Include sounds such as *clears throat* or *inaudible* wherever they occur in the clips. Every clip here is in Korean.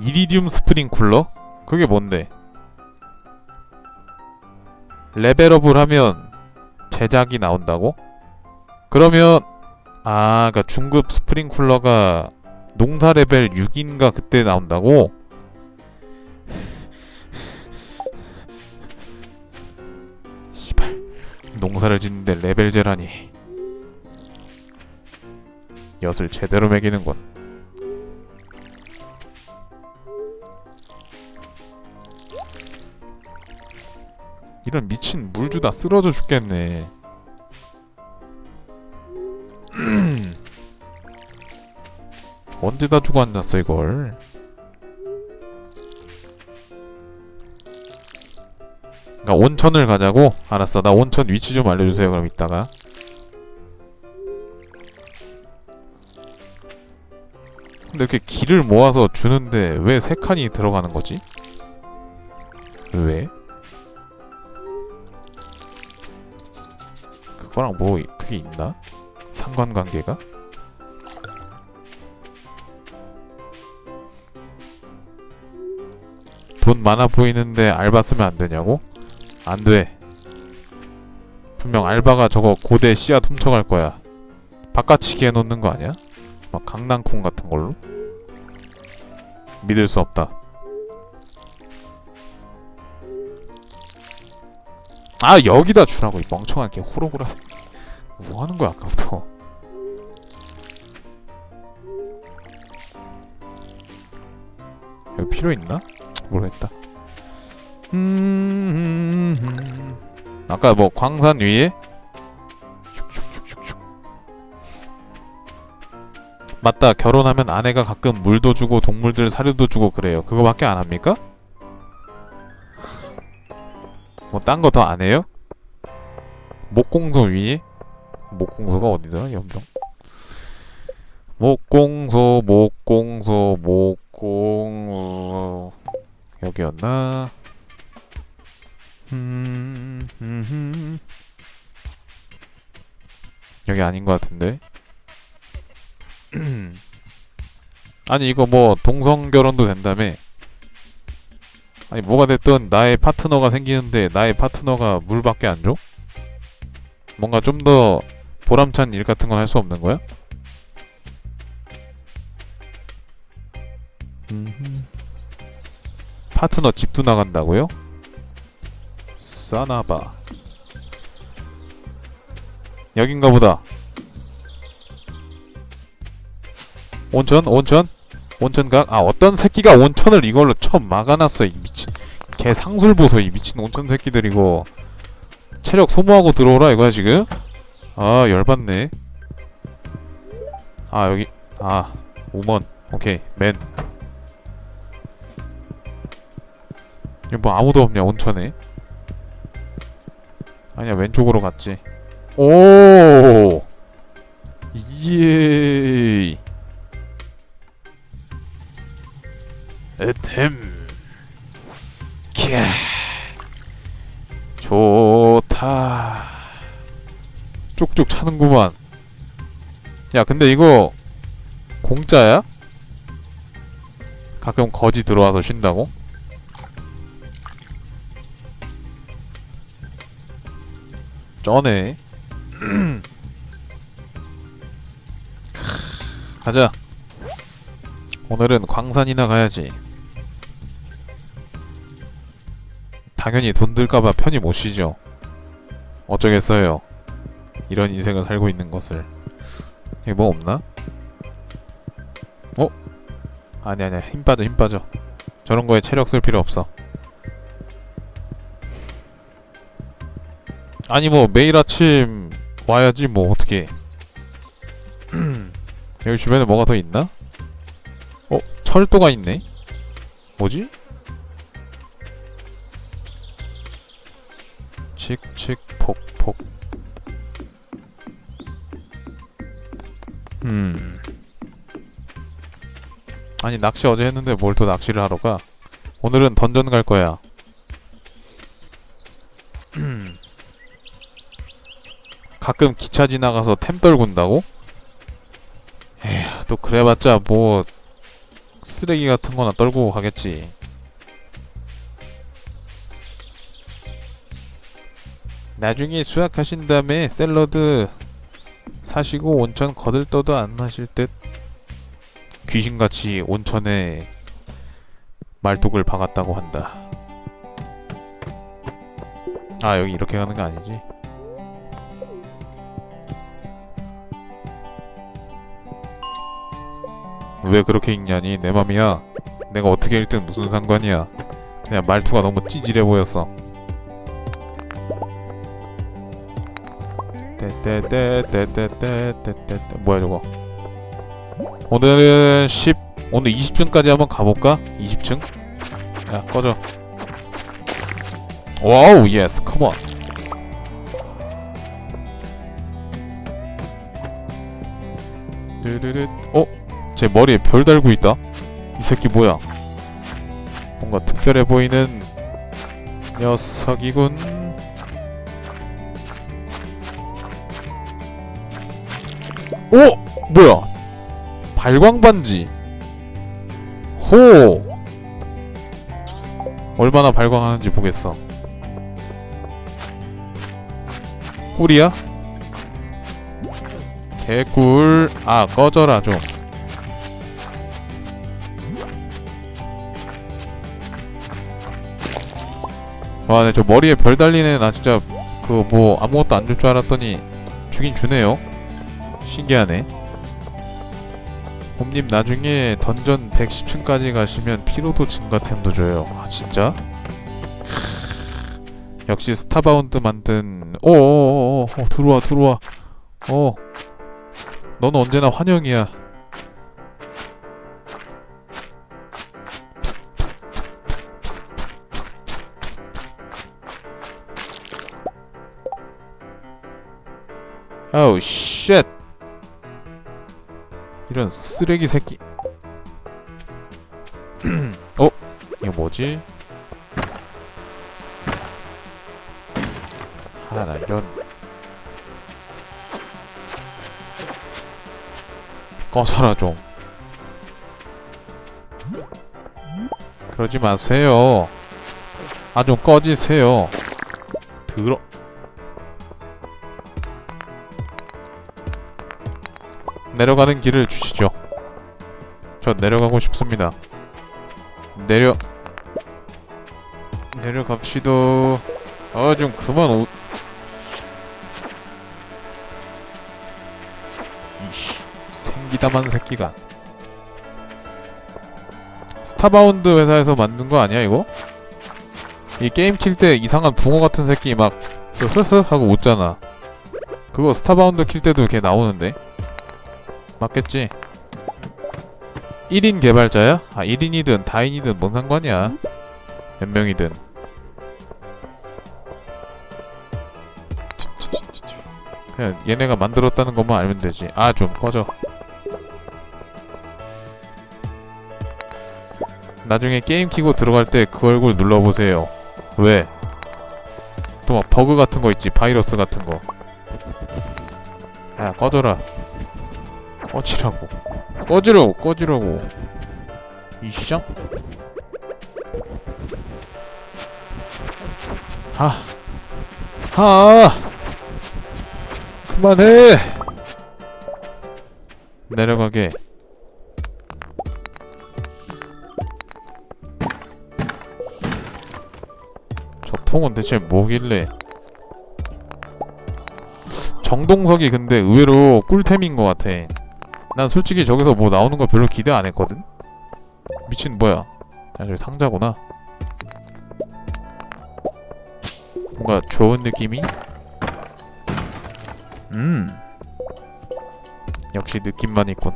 이리듐 스프링 쿨러? 그게 뭔데? 레벨업을 하면 제작이 나온다고? 그러면 아, 그러니까 중급 스프링 쿨러가 농사 레벨 6인가 그때 나온다고? 씨발 농사를 짓는데 레벨 제라니 엿을 제대로 먹이는군 이런 미친 물 주다 쓰러져 죽겠네 *clears throat* 언제 다 주고 앉았어 이걸 그러니까 온천을 가자고? 알았어 나 온천 위치 좀 알려주세요 그럼 이따가 근데 이렇게 길을 모아서 주는데 왜 세 칸이 들어가는 거지? 왜? 그거랑 뭐 그게 있나? 상관관계가? 돈 많아 보이는데 알바 쓰면 안 되냐고? 안 돼. 분명 알바가 저거 고대 씨앗 훔쳐갈 거야. 바깥치기 해놓는 거 아니야? 막 강낭콩 같은 걸로? 믿을 수 없다. 아 여기다 주라고 이 멍청한 게 호로호라 새끼. 뭐 하는 거야 아까부터. 여기 필요 있나? 모르겠다. 음, 아까 뭐 광산 위에. 맞다 결혼하면 아내가 가끔 물도 주고 동물들 사료도 주고 그래요. 그거밖에 안 합니까? 뭐 딴 거 더 안 해요? 목공소 위에 목공소가 어디더라 연병 목공소 목공소 목공소 여기였나? 음, 음, 여기 아닌 것 같은데. *clears throat* 아니 이거 뭐 동성 결혼도 된다며? 아니 뭐가 됐든 나의 파트너가 생기는데 나의 파트너가 물밖에 안 줘? 뭔가 좀 더 보람찬 일 같은 건 할 수 없는 거야? 파트너 집도 나간다고요? 싸나봐 여긴가 보다 온천? 온천? 온천각? 아 어떤 새끼가 온천을 이걸로 처음 막아놨어 이 미친. 개 상술 보소 이 미친 온천 새끼들 이거 체력 소모하고 들어오라 이거야 지금? 아 열받네. 아 여기 아 우먼. 오케이 맨. 여기 뭐 아무도 없냐 온천에? 아니야 왼쪽으로 갔지. 오! 예. 에 템. 캬. 좋다. 쭉쭉 차는구만. 야 근데 이거 공짜야? 가끔 거지 들어와서 쉰다고? 쩌네. *clears throat* 가자 오늘은 광산이나 가야지. 당연히 돈 들까봐 편히 못 쉬죠. 어쩌겠어요. 이런 인생을 살고 있는 것을. 여기 뭐 없나? 어? 아니 아니야. 힘 빠져 힘 빠져. 저런 거에 체력 쓸 필요 없어. 아니 뭐 매일 아침 와야지 뭐 어떻게. *clears throat* 여기 주변에 뭐가 더 있나? 어? 철도가 있네? 뭐지? 칙칙 폭폭 음 아니 낚시 어제 했는데 뭘 또 낚시를 하러 가? 오늘은 던전 갈 거야 *clears throat* 가끔 기차 지나가서 템 떨군다고? 에휴 또 그래봤자 뭐 쓰레기 같은 거나 떨고 가겠지. 나중에 수확하신 다음에 샐러드 사시고 온천 거들떠도 안 하실 듯 귀신같이 온천에 말뚝을 박았다고 한다. 아 여기 이렇게 가는 거 아니지? 왜 그렇게 읽냐니 내 맘이야. 내가 어떻게 읽든 무슨 상관이야. 그냥 말투가 너무 찌질해 보였어. 떼떼떼떼떼떼떼떼 뭐야 저거? 오늘은 10 오늘 20층까지 한번 가볼까? 20층? 야 꺼져. 와우 예스 컴온. 르르르 어? 제 머리에 별 달고 있다. 이 새끼 뭐야? 뭔가 특별해 보이는 녀석이군. 오! 뭐야? 발광 반지. 호! 얼마나 발광하는지 보겠어. 꿀이야? 개꿀. 아, 꺼져라 좀. 와, 네, 저 머리에 별 달리네. 나 진짜 그 뭐 아무것도 안 줄 줄 알았더니 주긴 주네요. 신기하네. 홈님 나중에 던전 110층까지 가시면 피로도 증가템도 줘요. 아 진짜? 역시 스타바운드 만든 오오오오 어, 들어와 들어와 어 너는 언제나 환영이야. 아우 쉣 이런 쓰레기 새끼. *clears throat* 어? 이거 뭐지? 아나 이런 꺼져라 좀 그러지 마세요. 아 좀 꺼지세요. 들어 내려가는 길을 주시죠. 저 내려가고 싶습니다. 내려 내려갑시다. 아 좀 그만 오. 이씨 생기다만 새끼가. 스타바운드 회사에서 만든 거 아니야 이거? 이 게임 킬 때 이상한 붕어 같은 새끼 막그 흐흐 하고 웃잖아. 그거 스타바운드 킬 때도 이렇게 나오는데. 맞겠지? 1인 개발자야? 아 1인이든 다인이든 뭔 상관이야? 몇 명이든. 그냥 얘네가 만들었다는 것만 알면 되지. 아 좀 꺼져. 나중에 게임 키고 들어갈 때 그 얼굴 눌러보세요. 왜? 또 막 버그 같은 거 있지. 바이러스 같은 거. 야 꺼져라 꺼지라고 꺼지라고 꺼지라고 이 시장? 하 하! 그만해! 내려가게 저 통은 대체 뭐길래 정동석이 근데 의외로 꿀템인 것 같아 난 솔직히 저기서 뭐 나오는 거 별로 기대 안 했거든? 미친 뭐야? 아 저기 상자구나 뭔가 좋은 느낌이? 음 역시 느낌만 있군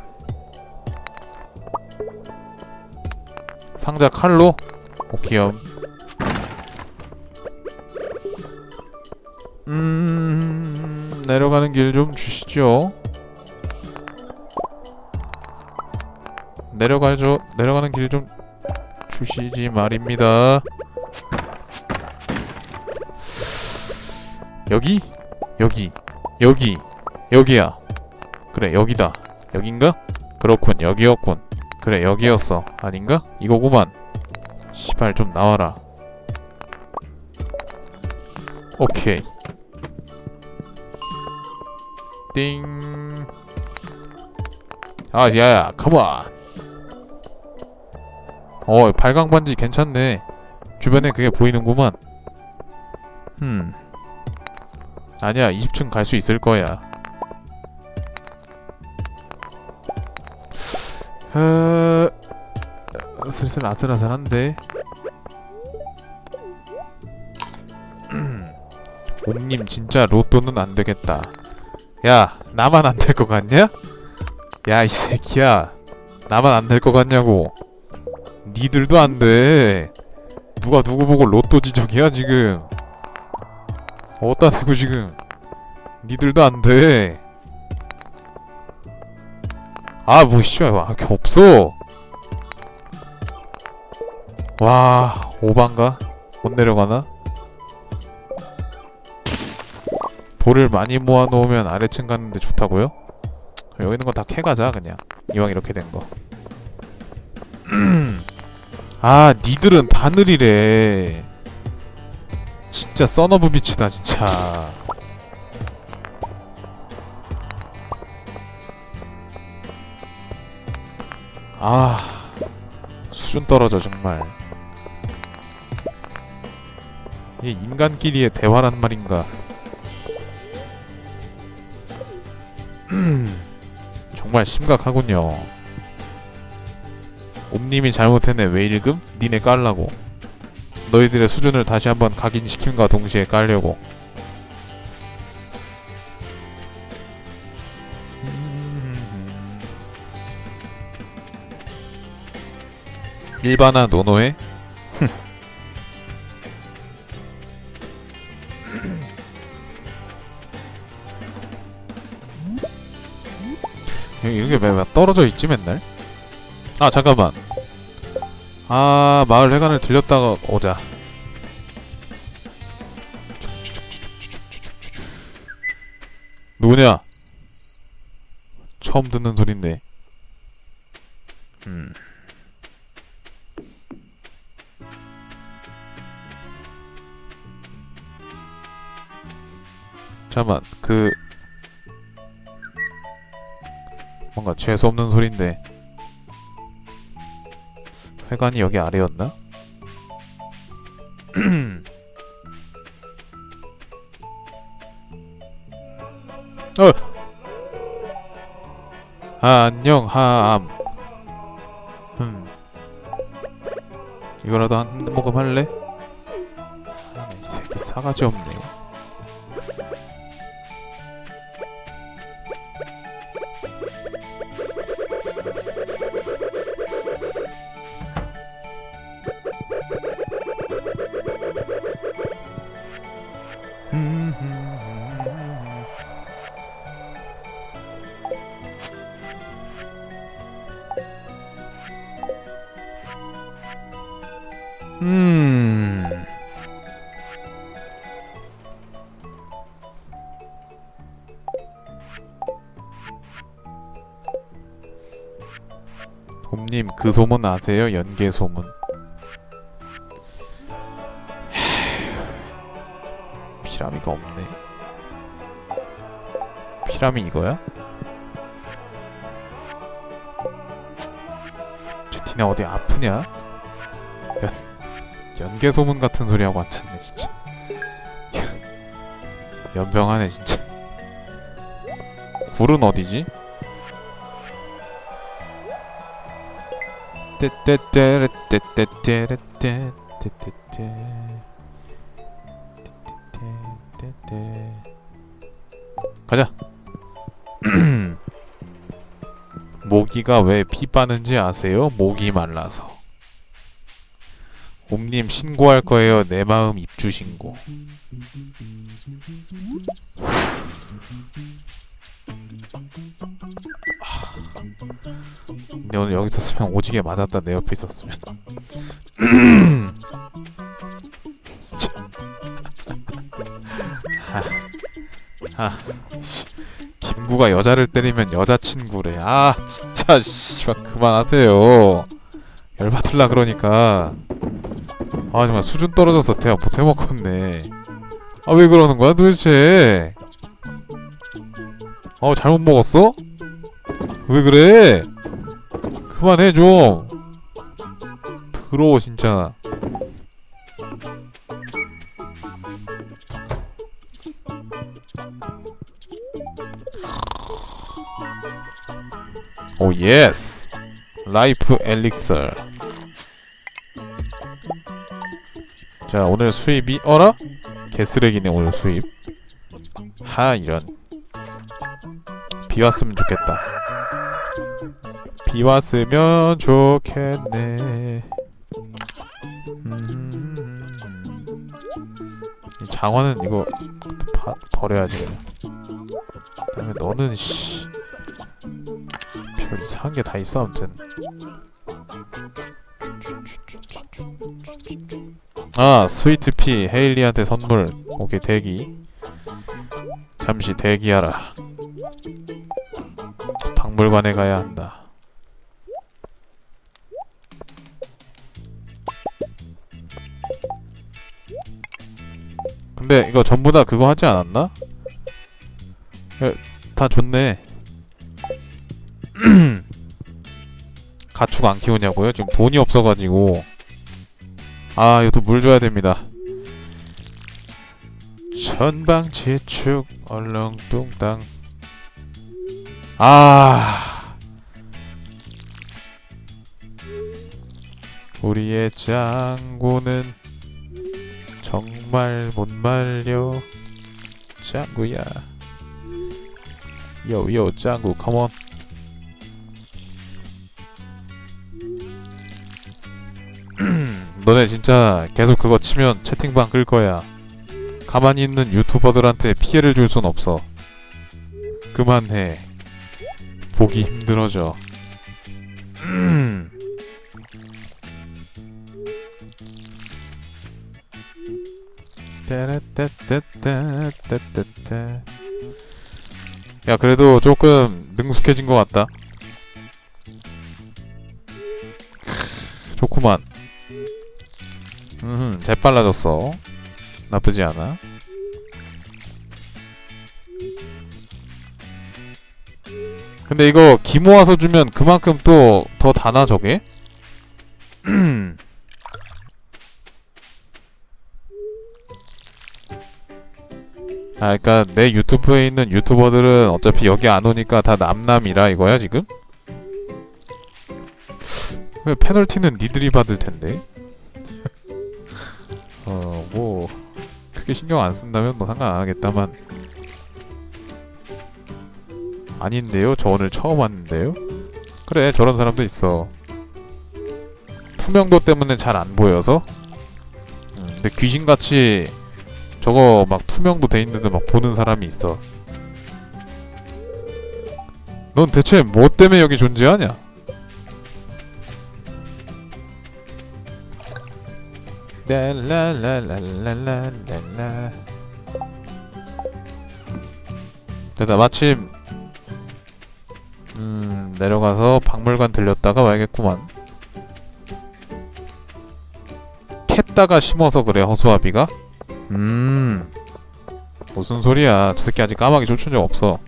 상자 칼로? 오키엄 음 내려가는 길 좀 주시죠 내려가죠. 내려가는 길 좀 주시지 말입니다. 여기? 여기. 여기. 여기야. 그래, 여기다. 여긴가? 그렇군. 여기였군. 그래 여기였어 아닌가? 이거구만 시발 좀 나와라 오케이 띵 아, 야야, 컴온. 어, 발광 반지 괜찮네. 주변에 그게 보이는구만. 음. 아니야, 20층 갈 수 있을 거야. 어... 슬슬 아슬아슬한데. 옴님 진짜 로또는 안 되겠다. 야, 나만 안 될 것 같냐? 야, 이 새끼야. 나만 안 될 것 같냐고. 니들도 안 돼. 누가 누구 보고 로또 지적이야, 지금. 어디다 대고 지금. 니들도 안 돼. 아, 뭐, 씨발, 와, 이렇게 없어. 와, 오반가? 못 내려가나? 돌을 많이 모아놓으면 아래층 가는데 좋다고요? 여기 있는 거 다 캐가자 그냥 이왕 이렇게 된 거. *clears throat* 아 니들은 바늘이래. 진짜 써너브 비치다 진짜. 아 수준 떨어져 정말. 이게 인간끼리의 대화란 말인가? *clears throat* 정말 심각하군요. 옴님이 잘못했네 왜 읽음? 니네 깔라고. 너희들의 수준을 다시 한번 각인시킴과 동시에 깔려고. 일반화 노노해? *laughs* 여기 이렇게 왜 떨어져 있지 맨날? 아 잠깐만. 아 마을 회관을 들렸다가 오자. 누구냐? 처음 듣는 소린데. 음. 잠깐만 그 뭔가 재수 없는 소린데 회관이 여기 아래였나? *clears throat* 어. 아, 안녕 하암. 음. 이거라도 한 모금 할래? 아, 이 새끼 싸가지 없네. 음. 봄님 그 소문 아세요? 연계 소문. *sighs* 피라미가 없네. 피라미 이거야? 제티네 어디 아프냐? 연 연계 소문 같은 소리 하고 앉았네 진짜. 연병하네 진짜. 굴은 어디지? 가자. 모기가 왜 피 빠는지 아세요? 목이 말라서. 옴님 신고할 거예요. 내 마음 입주 신고. 근데 오늘 여기 있었으면 오지게 맞았다 내 옆에 있었으면. 진짜. 아, 아, 씨. 김구가 여자를 때리면 여자친구래. 아, 진짜. 씨발 그만하세요 열받을라 그러니까 아 정말 수준 떨어져서 대화 못 해먹겠네. 아 왜 그러는 거야 도대체? 어 잘못 먹었어? 왜 그래? 그만해 좀. 더러워 진짜. 오 예스. 라이프 엘릭서 자 오늘 수입이 어라? 개쓰레기네 오늘 수입. 하 이런. 비 왔으면 좋겠다. 비 왔으면 좋겠네. 음. 이 장화는 이거 파, 버려야지 그다음에 너는 씨. 별 이상한 게 다 있어 아무튼 아 스위트 피 헤일리한테 선물. 오케이 대기. 잠시 대기하라. 박물관에 가야 한다. 근데 이거 전부 다 그거 하지 않았나? 야, 다 좋네. *clears throat* 가축 안 키우냐고요? 지금 돈이 없어가지고 아 이것도 물 줘야 됩니다. 천방지축 얼렁뚱땅. 아. 우리의 짱구는 정말 못 말려. 짱구야. 요요 짱구 컴온 너네 진짜 계속 그거 치면 채팅방 끌 거야. 가만히 있는 유튜버들한테 피해를 줄 순 없어. 그만해. 보기 힘들어져. 따라따따따따따따. 야 그래도 조금 능숙해진 것 같다. 좋구만. 음, 잘 빨라졌어. 나쁘지 않아. 근데 이거 기 모아서 주면 그만큼 또 더 다나 저게? *clears throat* 아, 그니까 내 유튜브에 있는 유튜버들은 어차피 여기 안 오니까 다 남남이라 이거야 지금? 왜 페널티는 니들이 받을 텐데? 어, 뭐 크게 신경 안 쓴다면 뭐 상관 안 하겠다만 아닌데요? 저 오늘 처음 왔는데요? 그래, 저런 사람도 있어. 투명도 때문에 잘 안 보여서. 음, 근데 귀신같이 저거 막 투명도 돼 있는데 막 보는 사람이 있어. 넌 대체 뭐 때문에 여기 존재하냐? 랄랄랄랄랄랄라 됐다 마침 음 내려가서 박물관 들렸다가 와야겠구만 캤다가 심어서 그래 허수아비가? 음 무슨 소리야 저 새끼 아직 까마귀 쫓은 적 없어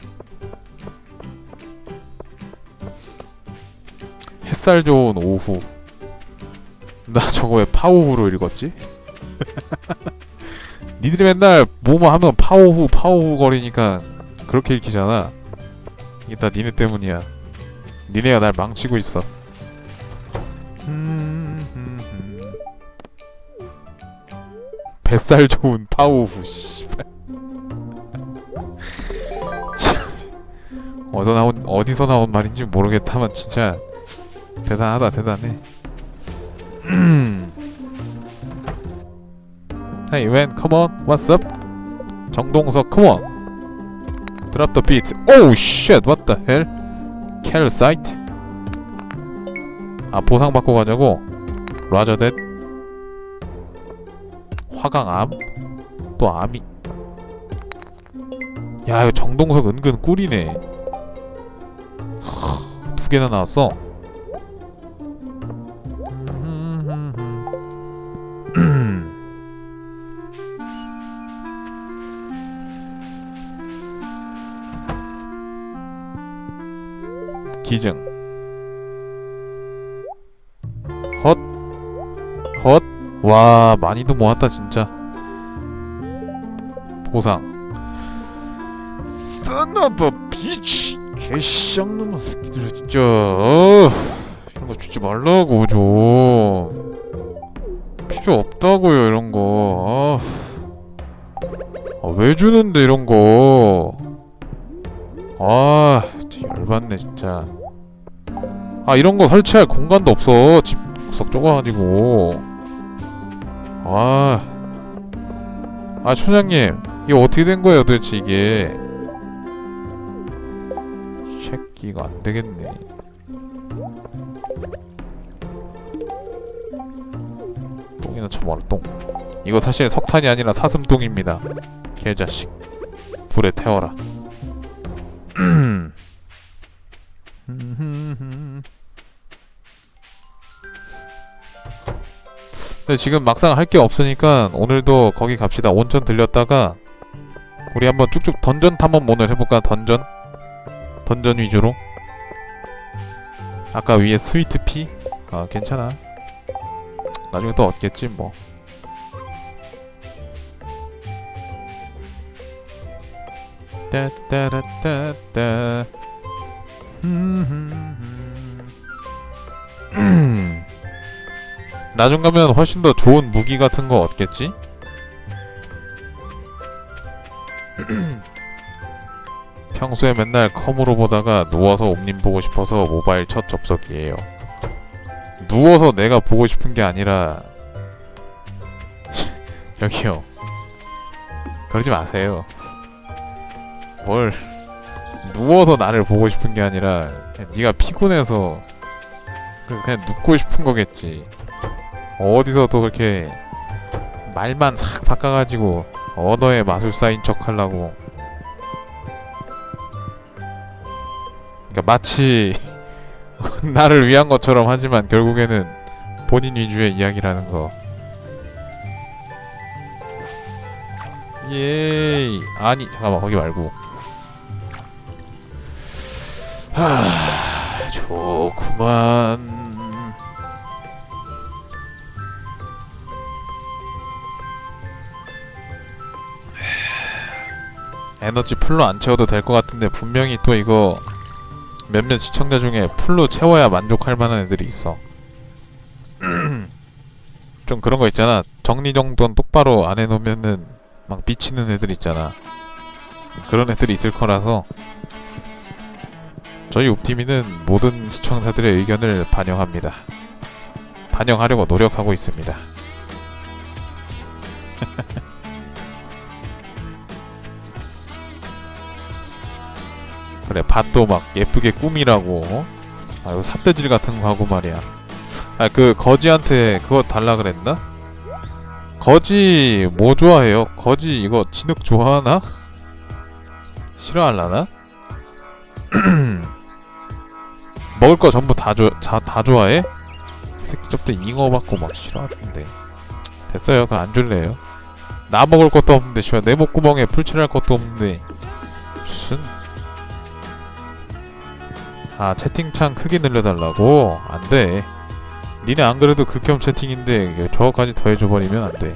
햇살 좋은 오후 나 저거 왜 파오후로 읽었지? *laughs* 니들이 맨날 뭐뭐 하면 파오후 파오후 거리니까 그렇게 읽히잖아. 이게 다 니네 때문이야. 니네가 날 망치고 있어. *laughs* 뱃살 좋은 파오후 씨발. *laughs* 참. 어디서 나온 어디서 나온 말인지 모르겠다만 진짜 대단하다 대단해 Hey man, come on, what's up? 정동석, come on. Drop the beat. Oh shit, what the hell? Calcite? 아 보상 받고 가자고. 라저 댓. 화강암. 또 암이. 야 이거 정동석 은근 꿀이네. 두 개나 나왔어. 와, 많이도 모았다, 진짜. 보상. A bitch. 개쌍놈아 새끼들 진짜. 어, 이런 거 주지 말라고 좀. 필요 없다고요 이런 거. 아, 아, 왜 주는데 이런 거. 아, 진짜 열받네 진짜. 아 이런 거 설치할 공간도 없어. 집 구석 좁아가지고. 아, 아 촌장님 이거 어떻게 된 거예요 도대체 이게? 새끼가 안 되겠네. 똥이나 쳐먹어 똥. 이거 사실 석탄이 아니라 사슴똥입니다. 개자식. 불에 태워라. *clears throat* 근데 지금 막상 할 게 없으니까 오늘도 거기 갑시다. 온천 들렸다가 우리 한번 쭉쭉 던전 탐험 오늘 해볼까? 던전? 던전 위주로. 아까 위에 스위트 피? 아 괜찮아. 나중에 또 얻겠지 뭐. 따따라따따. *clears throat* 나중 가면 훨씬 더 좋은 무기 같은 거 얻겠지? *clears throat* 평소에 맨날 컴으로 보다가 누워서 옴님 보고 싶어서 모바일 첫 접속이에요. 누워서 내가 보고 싶은 게 아니라 *laughs* 여기요. 그러지 마세요. 뭘 누워서 나를 보고 싶은 게 아니라 네가 피곤해서 그- 그냥 눕고 싶은 거겠지. 어디서도 그렇게 말만 싹 바꿔가지고 언어의 마술사인 척 하려고. 그러니까 마치 *laughs* 나를 위한 것처럼 하지만 결국에는 본인 위주의 이야기라는 거. 예이 아니 잠깐만 거기 말고 하 좋구만 에너지 풀로 안 채워도 될 것 같은데 분명히 또 이거 몇몇 시청자 중에 풀로 채워야 만족할 만한 애들이 있어. *clears throat* 좀 그런 거 있잖아. 정리정돈 똑바로 안 해놓으면은 막 미치는 애들 있잖아. 그런 애들이 있을 거라서 저희 옵티미는 모든 시청자들의 의견을 반영합니다. 반영하려고 노력하고 있습니다 *laughs* 그래 밭도 막 예쁘게 꾸미라고 어? 아 이거 삿대질 같은 거 하고 말이야 아 그 거지한테 그거 달라 그랬나? 거지 뭐 좋아해요? 거지 이거 진흙 좋아하나? *laughs* 싫어할라나? *clears throat* 먹을 거 전부 다, 조, 자, 다 좋아해? 이 새끼 저때 잉어 받고 막 싫어하던데 됐어요 그거 안 줄래요 나 먹을 것도 없는데 씨발 내 목구멍에 풀칠할 것도 없는데 무슨 아 채팅창 크기 늘려달라고? 안돼. 니네 안 그래도 극혐 채팅인데 저거까지 더해줘버리면 안돼.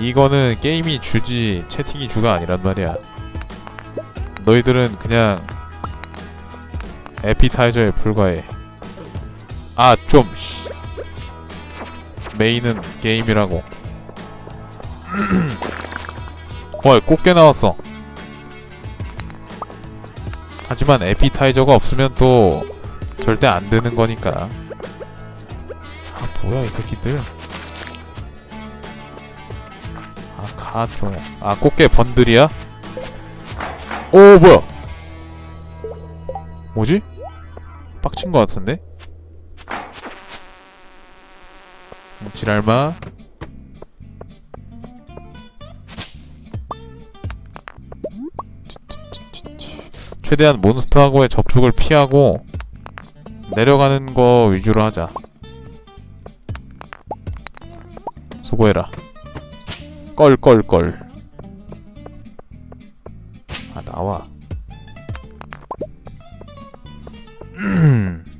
이거는 게임이 주지 채팅이 주가 아니란 말이야. 너희들은 그냥 에피타이저에 불과해. 아좀 메인은 게임이라고. *clears throat* 와 꽃게 나왔어 하지만 에피타이저가 없으면 또 절대 안 되는 거니까. 아 뭐야 이 새끼들. 아가 좀. 아 꽃게 번들이야? 오 뭐야? 뭐지? 빡친 거 같은데? 뭐 지랄마? 최대한 몬스터하고의 접촉을 피하고 내려가는 거 위주로 하자. 수고해라. 껄껄껄. 아 나와. *clears throat*